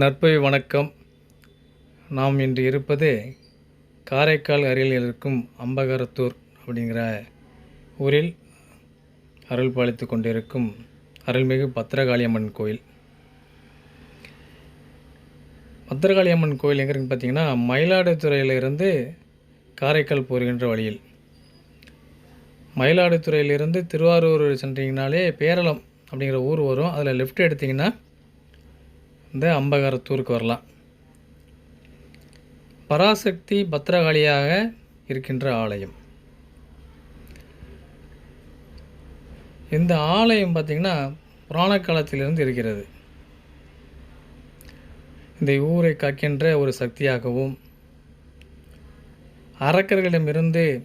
நற்பை வணக்கம். நாம் இன்று இருப்பது காரைக்கால் அருகில் இருக்கும் அம்பகரத்தூர் அப்படிங்கிற ஊரில் அருள் பாலித்து கொண்டிருக்கும் அருள்மிகு பத்திரகாளியம்மன் கோயில். பத்திரகாளியம்மன் கோயில் எங்கே இருக்குன்னு பார்த்தீங்கன்னா மயிலாடுதுறையிலிருந்து காரைக்கால் போகின்ற வழியில். மயிலாடுதுறையிலிருந்து திருவாரூர் சென்றீங்கனாலே பேரளம் அப்படிங்கிற ஊர் வரும். அதில் லெஃப்ட் எடுத்திங்கன்னா இந்த அம்பகரத்தூருக்கு வரலாம். பராசக்தி பத்திரகாளியாக இருக்கின்ற ஆலயம். இந்த ஆலயம் பார்த்திங்கன்னா புராண காலத்திலிருந்து இருக்கிறது. இந்த ஊரை காக்கின்ற ஒரு சக்தியாகவும் அரக்கர்களிடமிருந்து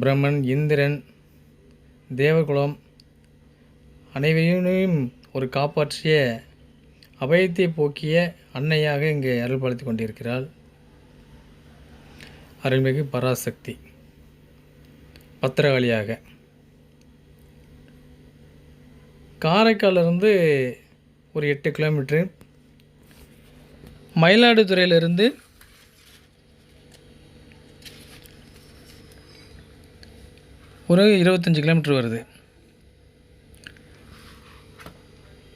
பிரம்மன் இந்திரன் தேவகுலம் அனைவரையும் ஒரு காப்பாற்றிய அபயத்தை போக்கிய அன்னையாக இங்கே அருள்பாலித்து கொண்டிருக்கிறாள். அருள்மிகு பராசக்தி பத்திரகாளியாக. காரைக்காலிருந்து ஒரு எட்டு கிலோமீட்ரு மயிலாடுதுறையிலிருந்து ஒரு இருபத்தஞ்சி கிலோமீட்டர் வருது.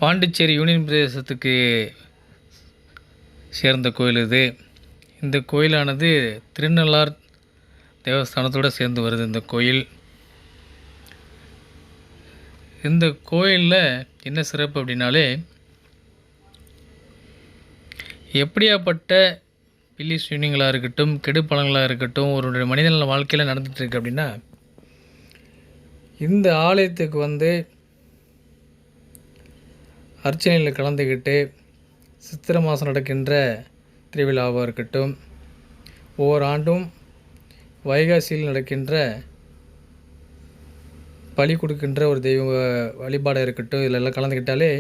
பாண்டிச்சேரி யூனியன் பிரதேசத்துக்கு சேர்ந்த கோயில் இது. இந்த கோயிலானது திருநள்ளார் தேவஸ்தானத்தோடு சேர்ந்து வருது இந்த கோயில். இந்த கோயிலில் என்ன சிறப்பு அப்படின்னாலே எப்படியாப்பட்ட பில்லி ஸ்வினிங்களாக இருக்கட்டும் கெடுப்பழங்களாக இருக்கட்டும் ஒரு மனிதன வாழ்க்கையில் நடந்துகிட்ருக்கு அப்படின்னா இந்த ஆலயத்துக்கு வந்து அர்ச்சனையில் கலந்துக்கிட்டு சித்திரை மாதம் நடக்கின்ற திருவிழாவாக இருக்கட்டும் ஒவ்வொரு ஆண்டும் வைகாசியில் நடக்கின்ற பலி கொடுக்கின்ற ஒரு தெய்வ வழிபாடாக இருக்கட்டும் இதில் எல்லாம் கலந்துக்கிட்டாலே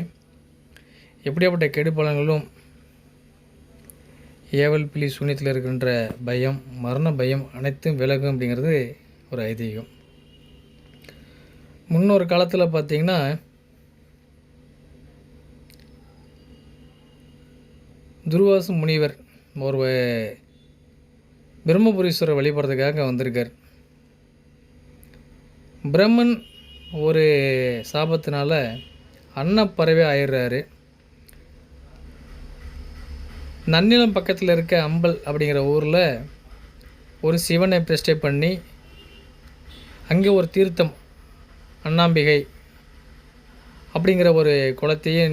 எப்படியாப்பட்ட கெடுபலங்களும் ஏவல் பிலி சூன்யத்தில் இருக்கின்ற பயம் மரண பயம் அனைத்தும் விலகும் அப்படிங்கிறது ஒரு ஐதீகம். முன்னொரு காலத்தில் பார்த்திங்கன்னா துர்வாசு முனிவர் ஒரு பிரம்மபுரீஸ்வரர் வழிபடுறதுக்காக வந்திருக்கார். பிரம்மன் ஒரு சாபத்தினால அன்னப்பறவை ஆயிடுறாரு. நன்னிலம் பக்கத்தில் இருக்க அம்பல் அப்படிங்கிற ஊரில் ஒரு சிவனை பிரஷ்டை பண்ணி அங்கே ஒரு தீர்த்தம் அண்ணாம்பிகை அப்படிங்கிற ஒரு குளத்தையே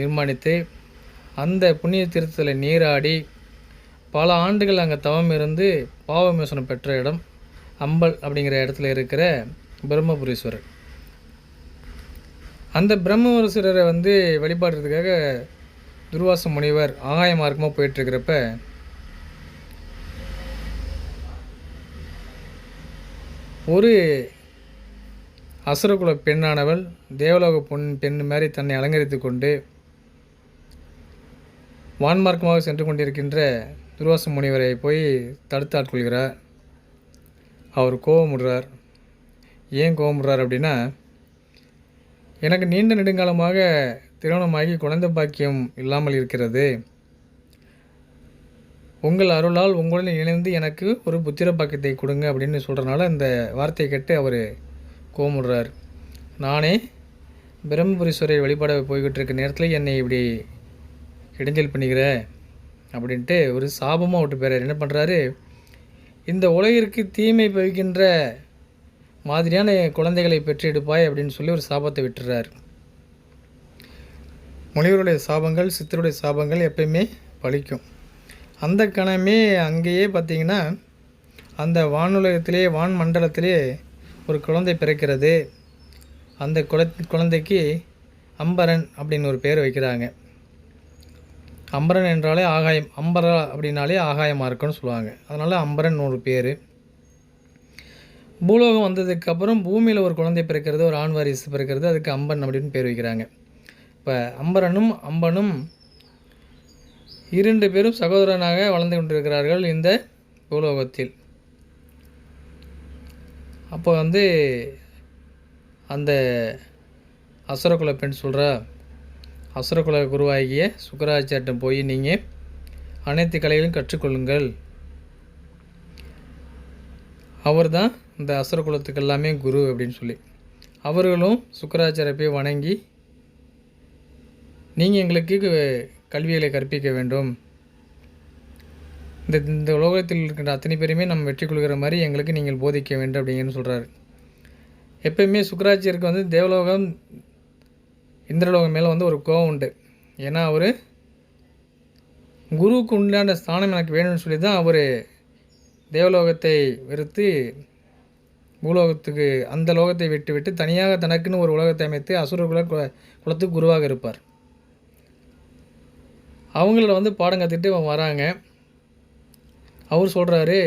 நிர்மாணித்து அந்த புண்ணிய தீர்த்தத்தில் நீராடி பல ஆண்டுகள் அங்கே தவம் இருந்து பாவமோசனம் பெற்ற இடம் அம்பல் அப்படிங்கிற இடத்துல இருக்கிற பிரம்மபுரீஸ்வரர். அந்த பிரம்மபுரீஸ்வரரை வந்து வழிபாடுறதுக்காக துர்வாச முனிவர் ஆகாய மார்க்கமாக போயிட்டுருக்கிறப்ப ஒரு அசுரகுல பெண்ணானவள் தேவலோக பொன் பெண் மாதிரி தன்னை அலங்கரித்து கொண்டு வான்மார்க்கமாக சென்று கொண்டிருக்கின்ற துர்வாச முனிவரை போய் தடுத்து ஆட்கொள்கிறார் அவர் கோபமுடுறார் ஏன் கோபமுடுறார் அப்படின்னா எனக்கு நீண்ட நெடுங்காலமாக திருமணமாகி குழந்தை பாக்கியம் இல்லாமல் இருக்கிறது. உங்கள் அருளால் உங்களுடன் இணைந்து எனக்கு ஒரு புத்திர பாக்கியத்தை கொடுங்க அப்படின்னு சொல்கிறனால இந்த வார்த்தையை கேட்டு அவர் கோமுடுறார் நானே பிரம்மபுரீஸ்வரை வழிபாட போய்கிட்டு இருக்க நேரத்தில் என்னை இப்படி இடைஞ்சல் பண்ணிக்கிற அப்படின்ட்டு ஒரு சாபமாக விட்டு போயிறார். என்ன பண்ணுறாரு இந்த உலகிற்கு தீமை பவிக்கின்ற மாதிரியான குழந்தைகளை பெற்றெடுப்பாய் அப்படின்னு சொல்லி ஒரு சாபத்தை விட்டுறார். முனிவருடைய சாபங்கள் சித்தருடைய சாபங்கள் எப்பயுமே பழிக்கும் அந்த கணமே அங்கேயே பார்த்திங்கன்னா அந்த வானுலகத்திலே வான் மண்டலத்திலே ஒரு குழந்தை பிறக்கிறது. அந்த குழந்தைக்கு அம்பரன் அப்படின்னு ஒரு பேர் வைக்கிறாங்க. அம்பரன் என்றாலே ஆகாயம் அம்பர அப்படின்னாலே ஆகாயமாக இருக்குன்னு சொல்லுவாங்க. அதனால் அம்பரன் ஒரு பேர். பூலோகம் வந்ததுக்கப்புறம் பூமியில் ஒரு குழந்தை பிறக்கிறது ஒரு ஆண் வாரிசு பிறக்கிறது அதுக்கு அம்பன் அப்படின்னு பேர் வைக்கிறாங்க. இப்போ அம்பரனும் அம்பனும் இரண்டு பேரும் சகோதரனாக வளர்ந்து கொண்டிருக்கிறார்கள் இந்த பூலோகத்தில். அப்போ வந்து அந்த அசுரகுல பெண் சொல்கிறா அசுரகுல குருவாகிய சுக்கராச்சாரிடம் போய் நீங்கள் அனைத்து கலைகளையும் கற்றுக்கொள்ளுங்கள். அவர் தான் இந்த அசுர குலத்துக்கு எல்லாமே குரு அப்படின்னு சொல்லி. அவர்களும் சுக்கராச்சாரை போய் வணங்கி நீங்கள் எங்களுக்கு கல்விகளை கற்பிக்க வேண்டும். இந்த இந்த உலகத்தில் இருக்கின்ற அத்தனை பேருமே நம்ம வெற்றி கொள்கிற மாதிரி எங்களுக்கு நீங்கள் போதிக்க வேண்டும் அப்படிங்கன்னு சொல்கிறாரு எப்பயுமே சுக்கராச்சியருக்கு வந்து தேவலோகம் இந்திரலோகம் மேலே வந்து ஒரு கோவம் உண்டு. ஏன்னா அவர் குருவுக்கு உண்டான ஸ்தானம் எனக்கு வேணும்னு சொல்லி தான் அவர் தேவலோகத்தை வெறுத்து பூலோகத்துக்கு அந்த லோகத்தை விட்டு விட்டு தனியாக தனக்குன்னு ஒரு உலகத்தை அமைத்து அசுரகுல குல குலத்துக்கு குருவாக இருப்பார். அவங்கள வந்து பாடம் கற்றுக்கிட்டு வராங்க. அவர் சொல்கிறாரு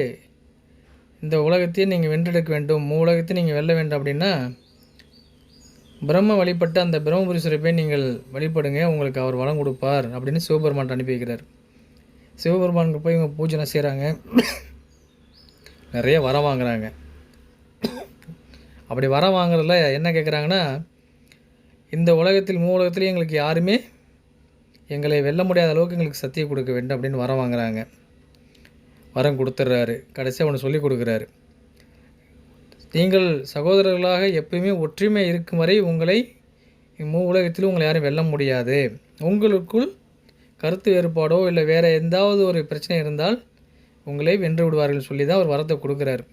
இந்த உலகத்தையே நீங்கள் வென்றெடுக்க வேண்டும். மூ உலகத்தையும் நீங்கள் வெல்ல வேண்டும் அப்படின்னா பிரம்ம வழிபட்ட அந்த பிரம்மபுரீஸ்வரை போய் நீங்கள் வழிபடுங்க உங்களுக்கு அவர் வளம் கொடுப்பார் அப்படின்னு சிவபெருமான் அனுப்பி வைக்கிறார். சிவபெருமானுக்கு போய் இவங்க பூஜனை செய்கிறாங்க நிறைய வரம் வாங்குறாங்க. அப்படி வரம் வாங்குறதுல என்ன கேட்குறாங்கன்னா இந்த உலகத்தில் மூ உலகத்துலேயும் எங்களுக்கு யாருமே எங்களை வெல்ல முடியாத அளவுக்கு எங்களுக்கு சத்தியம் கொடுக்க வேண்டும் அப்படின்னு வரம் வாங்குறாங்க. வரம் கொடுத்துட்றாரு கடைசியாக அவனை சொல்லி கொடுக்குறாரு. நீங்கள் சகோதரர்களாக எப்பயுமே ஒற்றுமை இருக்கும் வரை உங்களை மூ உலகத்தில் உங்களை யாரும் வெல்ல முடியாது. உங்களுக்குள் கருத்து வேறுபாடோ இல்லை வேறு எந்தாவது ஒரு பிரச்சனை இருந்தால் உங்களை வென்று விடுவார்கள் சொல்லி தான் அவர் வரத்தை கொடுக்குறாரு.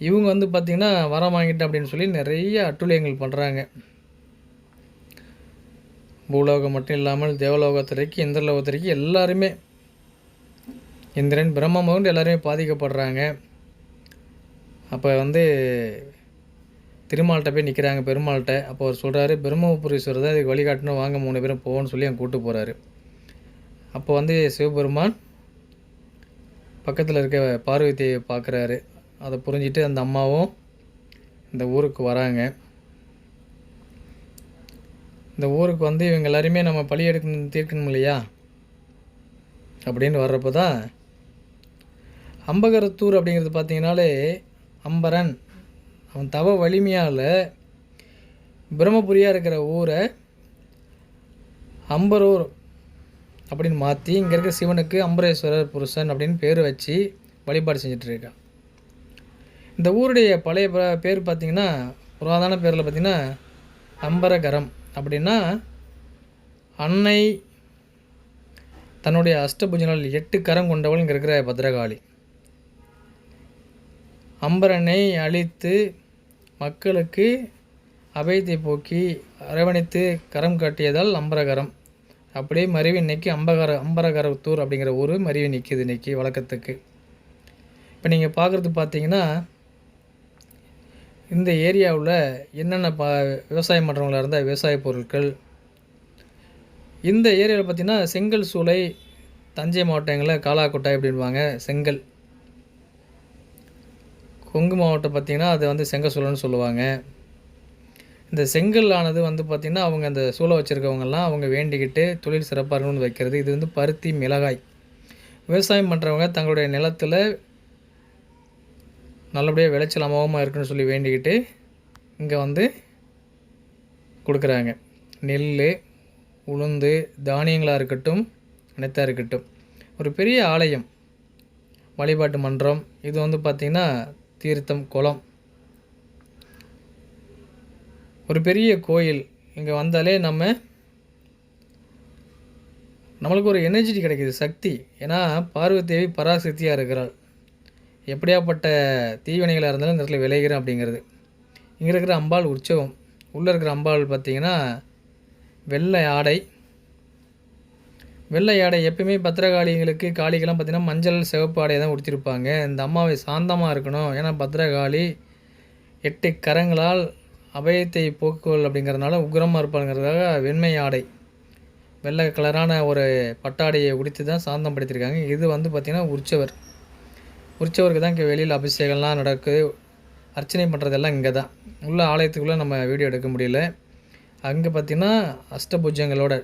இவங்க வந்து பார்த்திங்கன்னா வரம் வாங்கிட்டேன் அப்படின்னு சொல்லி நிறைய அட்டுழியங்கள் பண்ணுறாங்க பூலோகம் மட்டும் இல்லாமல் தேவலோகத்திற்கு இந்திரலோகத்திற்கு எல்லாருமே இந்திரன் பிரம்ம மகன் எல்லாருமே பாதிக்கப்படுறாங்க. அப்போ வந்து திருமால்கிட்ட போய் நிற்கிறாங்க பெருமாள்கிட்ட அப்போ அவர் சொல்கிறாரு பிரம்மபுரீஸ்வரர் தான் இதுக்கு வழிகாட்டணும் வாங்க மூணு பேரும் போகணும்னு சொல்லி அவங்க கூப்பிட்டு போகிறாரு அப்போ வந்து சிவபெருமான் பக்கத்தில் இருக்க பார்வதியை பார்க்குறாரு அதை புரிஞ்சிட்டு அந்த அம்மாவும் இந்த ஊருக்கு வராங்க. இந்த ஊருக்கு வந்து இவங்க எல்லாருமே நம்ம பழி எடுக்கணும் தீர்க்கணும் இல்லையா? அப்படின்னு வர்றப்போ தான் அம்பகரத்தூர் அப்படிங்கிறது பார்த்தீங்கனாலே அம்பரன். அவன் தவ வலிமையால் பிரம்மபுரியாக இருக்கிற ஊரை அம்பரூர் அப்படின்னு மாற்றி இங்கே இருக்கிற சிவனுக்கு அம்பரேஸ்வரர் புருஷன் அப்படின்னு பேர் வச்சு வழிபாடு செஞ்சிட்ருக்கான் இந்த ஊருடைய பழைய பேர் பார்த்திங்கன்னா புராதான பேரில் பார்த்திங்கன்னா அம்பரகரம். அப்படின்னா அன்னை தன்னுடைய அஷ்டபுஜனால் எட்டு கரம் கொண்டவள் இங்கே இருக்கிற பத்ரகாளி அம்பரனை அழித்து மக்களுக்கு அபயத்தை போக்கி அரவணைத்து கரம் காட்டியதால் அம்பரகரம். அப்படியே மருவி இன்னைக்கு அம்பகர அம்பரகரத்தூர் அப்படிங்கிற ஊர் மருவி நிற்கிது இன்றைக்கி வழக்கத்துக்கு. இப்போ நீங்கள் பார்க்குறது பார்த்தீங்கன்னா இந்த ஏரியாவில் என்னென்ன பா விவசாயம் பண்ணுறவங்களாக இருந்தால் விவசாய பொருட்கள். இந்த ஏரியாவில் பார்த்திங்கன்னா செங்கல் சூளை தஞ்சை மாவட்டங்களில் காலாக்கொட்டாய் அப்படின்வாங்க செங்கல். கொங்கு மாவட்டம் பார்த்திங்கன்னா அது வந்து செங்க சூழல்னு சொல்லுவாங்க. இந்த செங்கல் ஆனது வந்து பார்த்திங்கன்னா அவங்க அந்த சூளை வச்சுருக்கவங்கெல்லாம் அவங்க வேண்டிக்கிட்டு தொழில் சிறப்பாக இருக்கணும்னு வைக்கிறது. இது வந்து பருத்தி மிளகாய். விவசாயம் பண்ணுறவங்க தங்களுடைய நிலத்தில் நல்லபடியாக விளைச்சல் அமோகமாக இருக்குன்னு சொல்லி வேண்டிக்கிட்டு இங்கே வந்து கொடுக்குறாங்க. நெல் உளுந்து தானியங்களாக இருக்கட்டும் அனைத்தாக இருக்கட்டும். ஒரு பெரிய ஆலயம் வழிபாட்டு மன்றம். இது வந்து பார்த்திங்கன்னா தீர்த்தம் குளம். ஒரு பெரிய கோயில் இங்கே வந்தாலே நம்ம நம்மளுக்கு ஒரு எனர்ஜி கிடைக்கிது சக்தி. ஏன்னா பார்வதி தேவி பராசக்தியாக இருக்கிறாள். எப்படியாப்பட்ட தீவினைகளாக இருந்தாலும் இந்த இடத்துல விளைகிறேன் அப்படிங்கிறது. இங்கே இருக்கிற அம்பாள் உற்சவம். உள்ளே இருக்கிற அம்பாள் பார்த்திங்கன்னா வெள்ளை ஆடை வெள்ளை ஆடை எப்பயுமே பத்திரகாளிங்களுக்கு காளிக்கெல்லாம் பார்த்திங்கன்னா மஞ்சள் சிவப்பு ஆடையை தான் உடுத்திருப்பாங்க. இந்த அம்மாவை சாந்தமாக இருக்கணும். ஏன்னா பத்திரகாளி எட்டு கரங்களால் அபயத்தை போக்குவல் அப்படிங்கிறதுனால உக்ரமாக இருப்பாங்கிறதுக்காக வெண்மை ஆடை வெள்ளை கலரான ஒரு பட்டாடையை உடித்து தான் சாந்தம் படுத்தியிருக்காங்க இது வந்து பார்த்திங்கன்னா உற்சவர். உற்சவருக்கு தான் இங்கே வெளியில் அபிஷேகம்லாம் நடக்குது. அர்ச்சனை பண்ணுறதெல்லாம் இங்கே தான். உள்ள ஆலயத்துக்குள்ளே நம்ம வீடியோ எடுக்க முடியல. அங்கே பார்த்திங்கன்னா அஷ்டபுஜங்களோட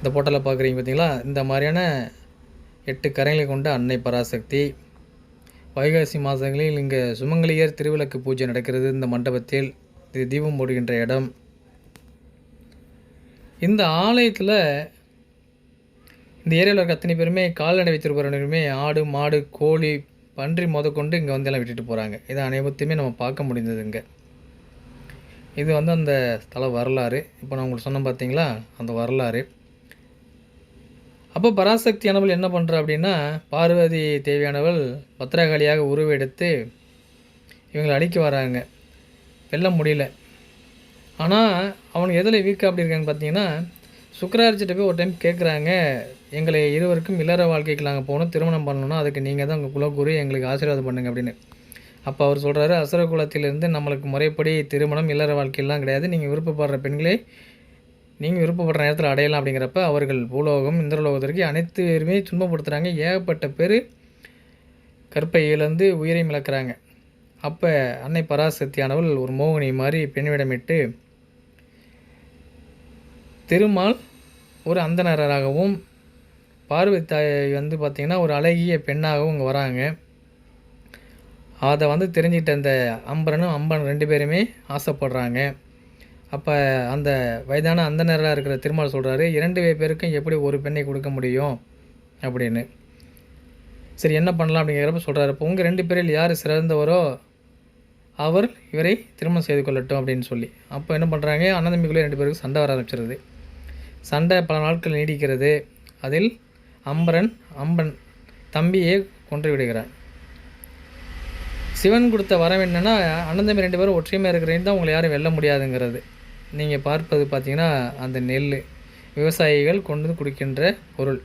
இந்த போட்டலில் பார்க்குறீங்க பார்த்தீங்களா? இந்த மாதிரியான எட்டு கரைகளை கொண்ட அன்னை பராசக்தி. வைகாசி மாதங்களில் இங்கே சுமங்கலியர் திருவிளக்கு பூஜை நடக்கிறது. இந்த மண்டபத்தில் இது தீபம் போடுகின்ற இடம். இந்த ஆலயத்தில் இந்த ஏரியாவில் இருக்க அத்தனை பேருமே கால்நடை வைத்திருப்பவர்களுமே ஆடு மாடு கோழி பன்றி முதற்கொண்டு இங்கே வந்து எல்லாம் விட்டுட்டு போகிறாங்க இதை அனைவத்தையுமே நம்ம பார்க்க முடிந்தது இங்கே. இது வந்து அந்த ஸ்தல வரலாறு. இப்போ நான் உங்களுக்கு சொன்னேன் பார்த்தீங்களா? அந்த வரலாறு. அப்போ பராசக்தியானவள் என்ன பண்ணுறா அப்படின்னா பார்வதி தேவியானவள் பத்திரகாளியாக உருவெடுத்து இவங்களை அழிக்க வராங்க. வெல்ல முடியல. ஆனால் அவனுக்கு எதில் வீக்காக அப்படி இருக்காங்க பார்த்தீங்கன்னா சுக்கராரிச்சிட்ட போய் ஒரு டைம் கேட்குறாங்க எங்களை இருவருக்கும் இல்லற வாழ்க்கைக்கு நாங்கள் போகணும் திருமணம் பண்ணணும்னா அதுக்கு நீங்கள் தான் உங்கள் குலகுரு எங்களுக்கு ஆசீர்வாதம் பண்ணுங்க அப்படின்னு. அப்போ அவர் சொல்கிறாரு அசுர குலத்திலிருந்து நம்மளுக்கு முறைப்படி திருமணம் இல்லற வாழ்க்கையெல்லாம் கிடையாது. நீங்கள் விருப்பப்படுற பெண்களே நீங்கள் விருப்பப்படுற நேரத்தில் அடையலாம் அப்படிங்கிறப்ப அவர்கள் பூலோகம் இந்திரலோகத்திற்கு அனைத்து பேருமே துன்பப்படுத்துகிறாங்க ஏகப்பட்ட பேர் கற்பை இழந்து உயிரை இழக்கிறாங்க அப்போ அன்னை பராசக்தியானவள் ஒரு மோகினி மாதிரி பெண்ணிடமிட்டு திருமால் ஒரு அந்தனராகவும் பார்வை தாய் வந்து பார்த்திங்கன்னா ஒரு அழகிய பெண்ணாகவும் இங்கே வராங்க. அதை வந்து தெரிஞ்சிட்ட அந்த அம்பரனும் அம்பன் ரெண்டு பேருமே ஆசைப்படுறாங்க. அப்போ அந்த வயதான அந்தனராக இருக்கிற திருமால் சொல்கிறாரு இரண்டு பேருக்கும் எப்படி ஒரு பெண்ணை கொடுக்க முடியும்? அப்படின்னு. சரி என்ன பண்ணலாம் அப்படிங்கிறப்ப சொல்கிறாரு இப்போ உங்கள் ரெண்டு பேரில் யார் சிறந்தவரோ அவர் இவரை திருமணம் செய்து கொள்ளட்டும் அப்படின்னு சொல்லி. அப்போ என்ன பண்ணுறாங்க அண்ணதம்பிக்குள்ளே ரெண்டு பேருக்கு சண்டை வர ஆரம்பிச்சிருது. சண்டை பல நாட்கள் நீடிக்கிறது. அதில் அம்பரன் அம்பன் தம்பியை கொன்று விடுகிறான். சிவன் கொடுத்த வரம் என்னென்னா அண்ணந்தம்பி ரெண்டு பேரும் ஒற்றுமையாக இருக்கிறேன்னு தான் உங்களை யாரும் வெல்ல முடியாதுங்கிறது. நீங்கள் பார்ப்பது பார்த்திங்கன்னா அந்த நெல் விவசாயிகள் கொண்டு வந்து குடிக்கின்ற பொருள்.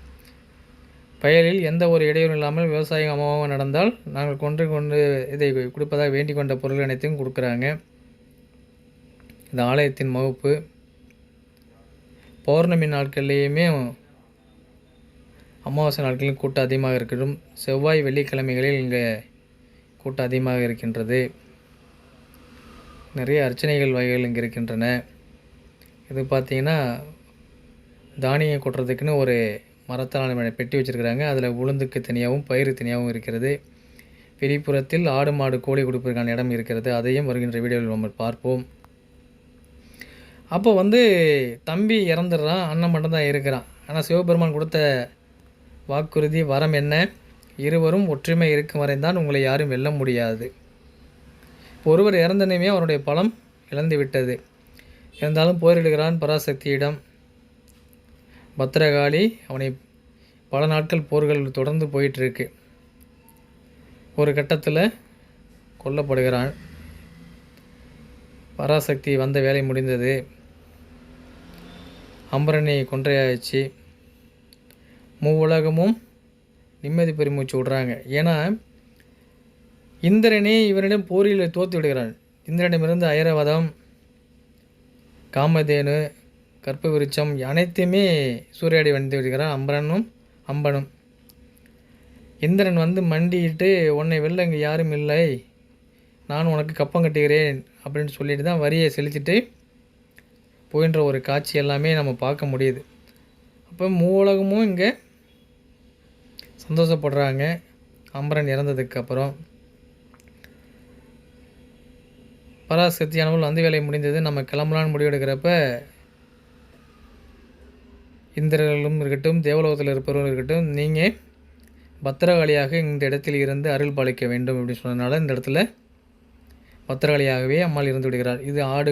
வயலில் எந்த ஒரு இடையூறும் இல்லாமல் விவசாயம் அமோகமாக நடந்தால் நாங்கள் கொண்டு கொண்டு இதை கொடுப்பதாக வேண்டிக் கொண்ட பொருள் அனைத்தையும் கொடுக்குறாங்க. இந்த ஆலயத்தின் வகுப்பு பௌர்ணமி நாட்கள்லேயுமே அமாவாசை நாட்களில் கூட்டம் அதிகமாக இருக்கட்டும் செவ்வாய் வெள்ளிக்கிழமைகளில் இங்கே கூட்டம் அதிகமாக இருக்கின்றது. நிறைய அர்ச்சனைகள் வகைகள் இங்கே இருக்கின்றன. இது பார்த்தீங்கன்னா தானியம் கொட்டுறதுக்குன்னு ஒரு மரத்தால் பெட்டி வச்சுருக்கிறாங்க. அதில் உளுந்துக்கு தனியாகவும் பயிறு தனியாகவும் இருக்கிறது. வெளிப்புறத்தில் ஆடு மாடு கோழி கொடுப்பதற்கான இடம் இருக்கிறது. அதையும் வருகின்ற வீடியோவில் நம்ம பார்ப்போம். அப்போ வந்து தம்பி இறந்துடுறான். அண்ணன் மட்டும் தான் இருக்கிறான். ஆனால் சிவபெருமான் கொடுத்த வாக்குறுதி வரம் என்ன? இருவரும் ஒற்றுமை இருக்கும் வரைந்தான் உங்களை யாரும் வெல்ல முடியாது. ஒருவர் இறந்தனையுமே அவருடைய பலம் இழந்து விட்டது இருந்தாலும் போரிடுகிறான் பராசக்தியிடம். பத்திரகாளி அவனை பல நாட்கள் போர்கள் தொடர்ந்து போயிட்டுருக்கு. ஒரு கட்டத்தில் கொல்லப்படுகிறான். பராசக்தி வந்த வேலை முடிந்தது. அம்பரனை கொன்றையாச்சு. மூவுலகமும் நிம்மதி பெருமூச்சு விடுறாங்க. ஏன்னா இந்திரனே இவரிடம் போரில் தோத்து விடுகிறான் இந்திரனிடமிருந்து ஐரவதம் காமதேனு கற்ப விருச்சம் அனைத்தையுமே சூறையாடி வந்து விடுகிறான் அம்பரனும் அம்பனும். இந்திரன் வந்து மண்டிட்டு உன்னை வெளில இங்கே யாரும் இல்லை. நான் உனக்கு கப்பம் கட்டுகிறேன் அப்படின்னு சொல்லிட்டு தான் வரியை செலுத்திட்டு போயின்ற ஒரு காட்சி எல்லாமே நம்ம பார்க்க முடியுது. அப்போ மூலகமும் இங்கே சந்தோஷப்படுறாங்க. அம்பரன் இறந்ததுக்கு அப்புறம். பராசக்தியானவள் அந்த வேலை முடிந்தது. நம்ம கிளம்பலான்னு முடிவெடுக்கிறப்ப இந்திரர்களும் இருக்கட்டும் தேவலோகத்தில் இருப்பவர்களும் இருக்கட்டும் நீங்கள் பத்திரகாளியாக இந்த இடத்தில் இருந்து அருள் பாலிக்க வேண்டும் அப்படின்னு சொன்னதுனால இந்த இடத்துல பத்திரகாளியாகவே அம்மாள் இருந்து விடுகிறார். இது ஆடு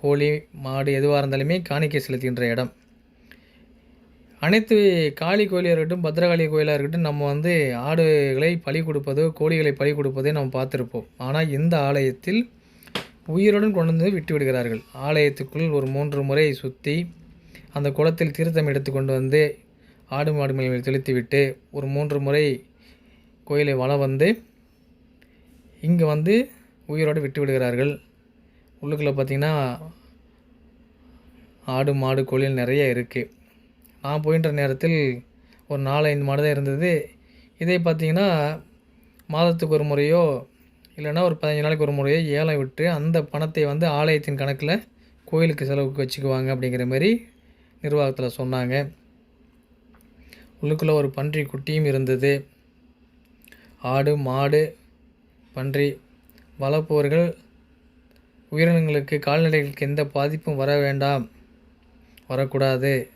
கோழி மாடு எதுவாக இருந்தாலுமே காணிக்கை செலுத்துகின்ற இடம். அனைத்து காளி கோயிலாக இருக்கட்டும் பத்திரகாளி கோயிலாக இருக்கட்டும் நம்ம வந்து ஆடுகளை பழி கொடுப்பதோ கோழிகளை பழி கொடுப்பதோ நம்ம பார்த்துருப்போம். ஆனால் இந்த ஆலயத்தில் உயிருடன் கொண்டு வந்து விட்டு விடுகிறார்கள் ஆலயத்துக்குள் ஒரு மூன்று முறை சுற்றி அந்த குளத்தில் தீர்த்தம் எடுத்து கொண்டு வந்து ஆடு மாடு மேல் செலுத்திவிட்டு ஒரு மூன்று முறை கோயிலை வளம் வந்து இங்கே வந்து உயிரோடு விட்டு விடுகிறார்கள் உள்ளுக்குள்ளே பார்த்திங்கன்னா ஆடு மாடு கோயில் நிறைய இருக்குது நான் போயின்ற நேரத்தில் ஒரு நாலு ஐந்து மாடு தான் இருந்தது. இதை பார்த்திங்கன்னா மாதத்துக்கு ஒரு முறையோ இல்லைன்னா ஒரு பதினஞ்சு நாளைக்கு ஒரு முறையோ ஏலம் விட்டு அந்த பணத்தை வந்து ஆலயத்தின் கணக்கில் கோயிலுக்கு செலவுக்கு வச்சுக்குவாங்க அப்படிங்கிற மாதிரி நிர்வாகத்தில் சொன்னாங்க. உள்ளுக்குள்ளே ஒரு பன்றி குட்டியும் இருந்தது. ஆடு மாடு பன்றி வளர்ப்பவர்கள் உயிரினங்களுக்கு கால்நடைகளுக்கு எந்த பாதிப்பும் வர வேண்டாம். வரக்கூடாது.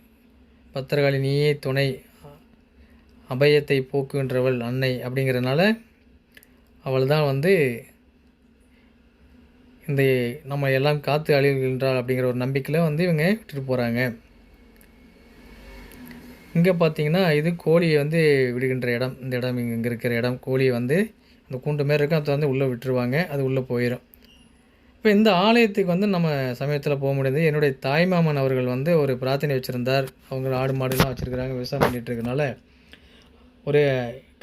பத்திரகாளி நீயே துணை. அபயத்தை போக்குகின்றவள் அன்னை அப்படிங்கிறனால அவள் தான் வந்து இந்த நம்ம எல்லாம் காத்து அழிவுகின்றாள் அப்படிங்கிற ஒரு நம்பிக்கையில் வந்து இவங்க விட்டுட்டு போகிறாங்க இங்கே பார்த்தீங்கன்னா இது கோழியை வந்து விடுகின்ற இடம். இந்த இடம் இங்கே இங்கே இருக்கிற இடம். கோழியை வந்து அந்த கூண்டு மாரி இருக்கும். அதை வந்து உள்ளே விட்டுருவாங்க. அது உள்ளே போயிடும் இப்போ இந்த ஆலயத்துக்கு வந்து நம்ம சமயத்தில் போக முடியாது என்னுடைய தாய்மாமன் அவர்கள் வந்து ஒரு பிரார்த்தனை வச்சுருந்தார். அவங்க ஆடு மாடுலாம் வச்சுருக்கிறாங்க. விவசாயம் பண்ணிகிட்டு இருக்கனால ஒரு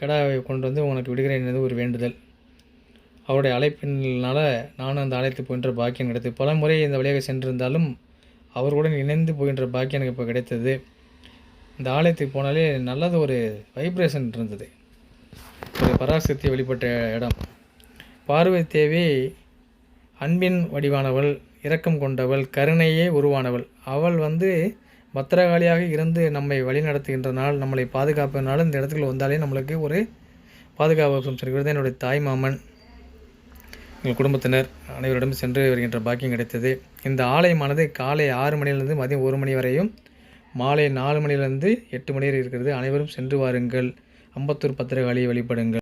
கடாவை கொண்டு வந்து உனக்கு விடுகிறேன் ஒரு வேண்டுதல். அவருடைய அழைப்பினால் நானும் அந்த ஆலயத்துக்கு போகின்ற பாக்கியம் கிடைத்தது. பல முறை இந்த வழியாக சென்றிருந்தாலும் அவர்களுடன் இணைந்து போகின்ற பாக்கியம் எனக்கு இப்போ கிடைத்தது. இந்த ஆலயத்துக்கு போனாலே நல்லது ஒரு வைப்ரேஷன் இருந்தது. ஒரு பராசக்தி வெளிப்பட்ட இடம். பார்வதி தேவி அன்பின் வடிவானவள் இரக்கம் கொண்டவள் கருணையே உருவானவள். அவள் வந்து பத்திரகாளியாக இருந்து நம்மை வழி நடத்துகின்றனால் நம்மளை பாதுகாப்பதனால இந்த இடத்துக்குள்ள வந்தாலே நம்மளுக்கு ஒரு பாதுகாப்பு சொல்கிறது என்னுடைய தாய் மாமன். எங்கள் குடும்பத்தினர் அனைவரிடம் சென்று வருகின்ற பாக்கியம் கிடைத்தது. இந்த ஆலயமானது காலை ஆறு மணியிலிருந்து மதியம் ஒரு மணி வரையும் மாலை நாலு மணியிலிருந்து எட்டு மணி வரை இருக்கிறது. அனைவரும் சென்று வாருங்கள். அம்பத்தூர் பத்திரகாளியை வழிபடுங்கள்.